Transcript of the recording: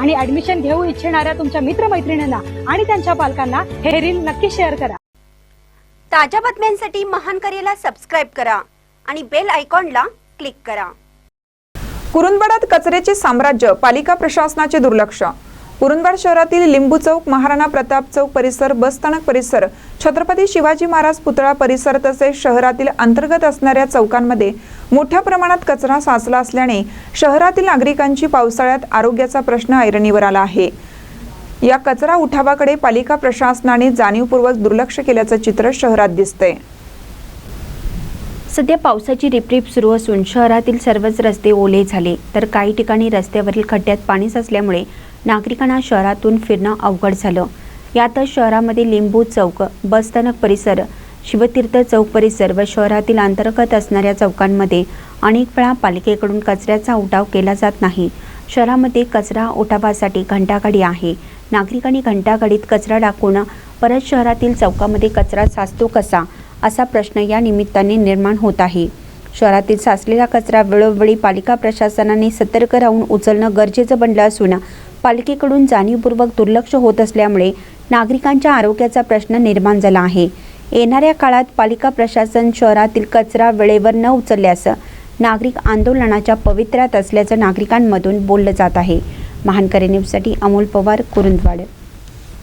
आणि ऍडमिशन घेऊ इच्छिणाऱ्या तुमच्या मित्रमैत्रिणींना आणि त्यांच्या पालकांना हे रील नक्की शेअर करा. ताज्या बातम्यांसाठी महान करेला सबस्क्राईब करा आणि बेल आयकॉनला क्लिक करा. कुरुंदवाडात कचऱ्याचे साम्राज्य पालिका प्रशासनाचे दुर्लक्ष. कुरुंदवाड शहरातील लिंबू चौक महाराणा प्रताप चौक परिसर बसस्थानक परिसर छत्रपती शिवाजी महाराज पुतळा परिसर तसेच शहरातील अंतर्गत असणाऱ्या चौकांमध्ये मोठ्या प्रमाणात कचरा साचला असल्याने शहरातील नागरिकांची पावसाळ्यात आरोग्याचा प्रश्न ऐरणीवर आला आहे. या कचरा उठावाकडे पालिका प्रशासनाने जाणीवपूर्वक दुर्लक्ष केल्याचं चित्र शहरात दिसतंय. सध्या पावसाची रिपरिप सुरू असून शहरातील सर्वच रस्ते ओले झाले तर काही ठिकाणी रस्त्यावरील खड्ड्यात पाणी साचल्यामुळे नागरिकांना शहरातून फिरणं अवघड झालं. यातच शहरामध्ये लिंबू चौक बसस्थानक परिसर शिवतीर्थ चौक परिसर व शहरातील अंतर्गत असणाऱ्या चौकांमध्ये अनेक वेळा पालिकेकडून कचऱ्याचा उठाव केला जात नाही. शहरामध्ये कचरा उठावासाठी घंटागाडी आहे. नागरिकांनी घंटागाडीत कचरा टाकून परत शहरातील चौकामध्ये कचरा साचतो कसा असा प्रश्न या निमित्ताने निर्माण होत आहे. शहरातील साचलेला कचरा वेळोवेळी पालिका प्रशासनाने सतर्क राहून उचलणं गरजेचं बनलं असून पालिकेकडून जाणीवपूर्वक दुर्लक्ष होत असल्यामुळे नागरिकांच्या आरोग्याचा प्रश्न निर्माण झाला आहे. येणाऱ्या काळात पालिका प्रशासन शहरातील कचरा वेळेवर न उचलल्यास नागरिक आंदोलनाच्या पवित्र्यात असल्याचं नागरिकांमधून बोललं जात आहे. महानकरे न्यूजसाठी अमोल पवार कुरुंदवाड.